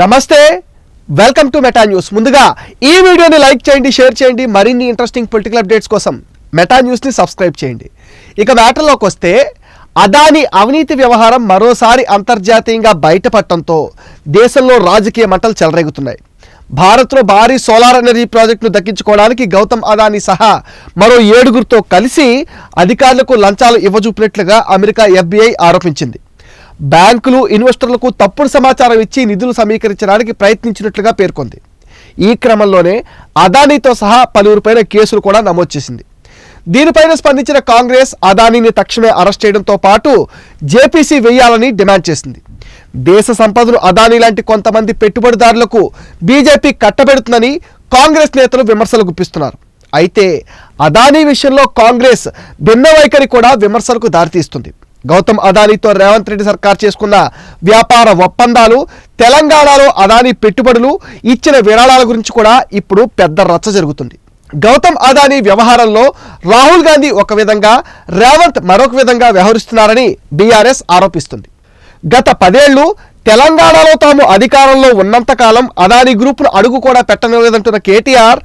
నమస్తే welcome to Meta news. ముందుగా ఈ వీడియోని లైక్ చేయండి షేర్ చేయండి మరిన్ని ఇంట్రెస్టింగ్ పొలిటికల్ అప్డేట్స్ కోసం మెటా న్యూస్ని సబ్స్క్రైబ్ చేయండి. ఇక మ్యాటర్లోకి వస్తే అదాని అవినీతి వ్యవహారం మరోసారి అంతర్జాతీయంగా బయటపడటంతో దేశంలో రాజకీయ మంటలు చెలరేగుతున్నాయి. భారత్లో భారీ సోలార్ ఎనర్జీ ప్రాజెక్టును దక్కించుకోవడానికి గౌతమ్ అదానీ సహా మరో ఏడుగురితో కలిసి అధికారులకు లంచాలు ఇవ్వజూపినట్లుగా అమెరికా ఎఫ్బిఐ ఆరోపించింది. బ్యాంకులు ఇన్వెస్టర్లకు తప్పుడు సమాచారం ఇచ్చి నిధులు సమీకరించడానికి ప్రయత్నించినట్లుగా పేర్కొంది. ఈ క్రమంలోనే అదానీతో సహా పలువురిపైన కేసులు కూడా నమోదు చేసింది. దీనిపైన స్పందించిన కాంగ్రెస్ అదానీని తక్షణమే అరెస్ట్ చేయడంతో పాటు జేపీసీ వేయాలని డిమాండ్ చేసింది. దేశ సంపదను అదానీ లాంటి కొంతమంది పెట్టుబడిదారులకు బీజేపీ కట్టబెడుతుందని కాంగ్రెస్ నేతలు విమర్శలు గుప్పిస్తున్నారు. అయితే అదానీ విషయంలో కాంగ్రెస్ భిన్న వైఖరి కూడా విమర్శలకు దారితీస్తుంది. గౌతమ్ అదానీతో రేవంత్ రెడ్డి సర్కార్ చేసుకున్న వ్యాపార ఒప్పందాలు తెలంగాణలో అదానీ పెట్టుబడులు ఇచ్చిన విరాళాల గురించి కూడా ఇప్పుడు పెద్ద రచ్చ జరుగుతుంది. గౌతమ్ అదానీ వ్యవహారంలో రాహుల్ గాంధీ ఒక విధంగా రేవంత్ మరొక విధంగా వ్యవహరిస్తున్నారని బీఆర్ఎస్ ఆరోపిస్తుంది. గత పదేళ్ళు తెలంగాణలో తాము అధికారంలో ఉన్నంతకాలం అదానీ గ్రూపును అడుగు కూడా పెట్టలేదంటున్న కేటీఆర్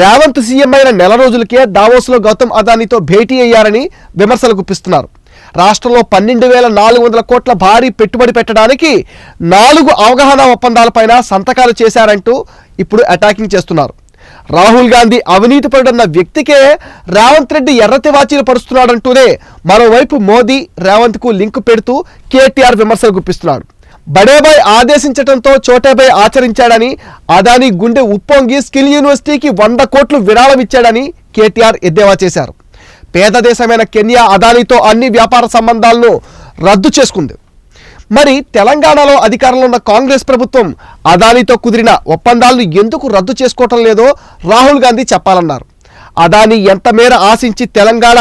రేవంత్ సీఎం అయిన నెల రోజులకే దావోస్లో గౌతమ్ అదానీతో భేటీ అయ్యారని విమర్శలు గుప్పిస్తున్నారు. రాష్ట్రంలో పన్నెండు వేల నాలుగు వందల కోట్ల భారీ పెట్టుబడి పెట్టడానికి నాలుగు అవగాహన ఒప్పందాలపైన సంతకాలు చేశారంటూ ఇప్పుడు అటాకింగ్ చేస్తున్నారు. రాహుల్ గాంధీ అవినీతిపరుడన్న వ్యక్తికే రేవంత్ రెడ్డి ఎర్రతి వాచీలు పరుస్తున్నాడంటూనే మరోవైపు మోదీ రేవంత్కు లింక్ పెడుతూ కేటీఆర్ విమర్శలు గుప్పిస్తున్నాడు. బడేబాయ్ ఆదేశించడంతో చోటేబాయ్ ఆచరించాడని అదాని గుండె ఉప్పొంగి స్కిల్ యూనివర్సిటీకి వంద కోట్లు విరాళం ఇచ్చాడని కేటీఆర్ ఎద్దేవా చేశారు. పేద దేశమైన కెన్యా అదానితో అన్ని వ్యాపార సంబంధాలను రద్దు చేసుకుంది. మరి తెలంగాణలో అధికారంలో ఉన్న కాంగ్రెస్ ప్రభుత్వం అదానితో కుదిరిన ఒప్పందాలను ఎందుకు రద్దు చేసుకోవటం లేదో రాహుల్ గాంధీ చెప్పాలన్నారు. అదాని ఎంత మేర ఆశించి తెలంగాణ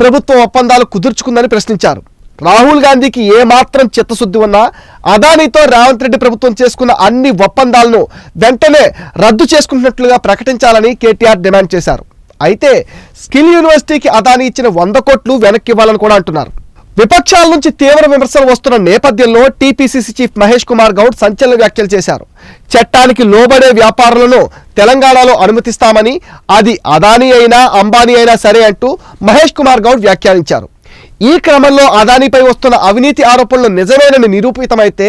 ప్రభుత్వం ఒప్పందాలు కుదుర్చుకుందని ప్రశ్నించారు. రాహుల్ గాంధీకి ఏమాత్రం చిత్తశుద్ధి ఉన్నా అదానితో రేవంత్ రెడ్డి ప్రభుత్వం చేసుకున్న అన్ని ఒప్పందాలను వెంటనే రద్దు చేసుకుంటున్నట్లుగా ప్రకటించాలని కేటీఆర్ డిమాండ్ చేశారు. అయితే స్కిల్ యూనివర్సిటీకి అదాని ఇచ్చిన వంద కోట్లు వెనక్కి ఇవ్వాలని కూడా అంటున్నారు. విపక్షాల నుంచి తీవ్ర విమర్శలు వస్తున్న నేపథ్యంలో టీపీసీసీ చీఫ్ మహేష్ కుమార్ గౌడ్ సంచలన వ్యాఖ్యలు చేశారు. చట్టానికి లోబడే వ్యాపారులను తెలంగాణలో అనుమతిస్తామని అది అదానీ అయినా అంబానీ అయినా సరే అంటూ మహేష్ కుమార్ గౌడ్ వ్యాఖ్యానించారు. ఈ క్రమంలో అదానీపై వస్తున్న అవినీతి ఆరోపణలు నిజమేనని నిరూపితమైతే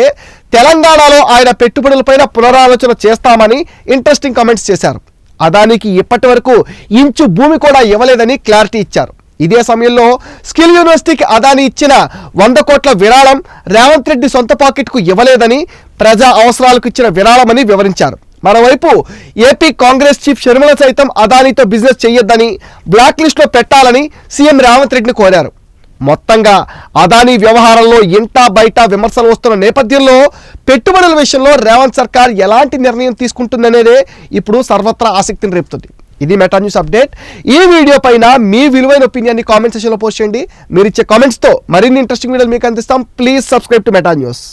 తెలంగాణలో ఆయన పెట్టుబడులపైన పునరాలోచన చేస్తామని ఇంట్రెస్టింగ్ కామెంట్స్ చేశారు. అదానికి ఇప్పటి వరకు ఇంచు భూమి కూడా ఇవ్వలేదని క్లారిటీ ఇచ్చారు. ఇదే సమయంలో స్కిల్ యూనివర్సిటీకి అదాని ఇచ్చిన వంద కోట్ల విరాళం రేవంత్ రెడ్డి సొంత పాకెట్కు ఇవ్వలేదని ప్రజా అవసరాలకు ఇచ్చిన విరాళమని వివరించారు. మరోవైపు ఏపీ కాంగ్రెస్ చీఫ్ షర్మిల సైతం అదానితో బిజినెస్ చేయొద్దని బ్లాక్ లిస్ట్లో పెట్టాలని సీఎం రేవంత్ రెడ్డిని కోరారు. మొత్తంగా అదానీ వ్యవహారంలో ఇంటా బయట విమర్శలు వస్తున్న నేపథ్యంలో పెట్టుబడుల విషయంలో రేవంత్ సర్కార్ ఎలాంటి నిర్ణయం తీసుకుంటుందనేదే ఇప్పుడు సర్వత్రా ఆసక్తిని రేపుతుంది. ఇది మెటా న్యూస్ అప్డేట్. ఈ వీడియో పైన మీ విలువైన ఒపీనియన్ని కామెంట్ సెక్షన్లో పోస్ట్ చేయండి. మీరు ఇచ్చే కామెంట్స్తో మరిన్ని ఇంట్రెస్టింగ్ వీడియోలు మీకు అందిస్తాం. Please subscribe to Meta news.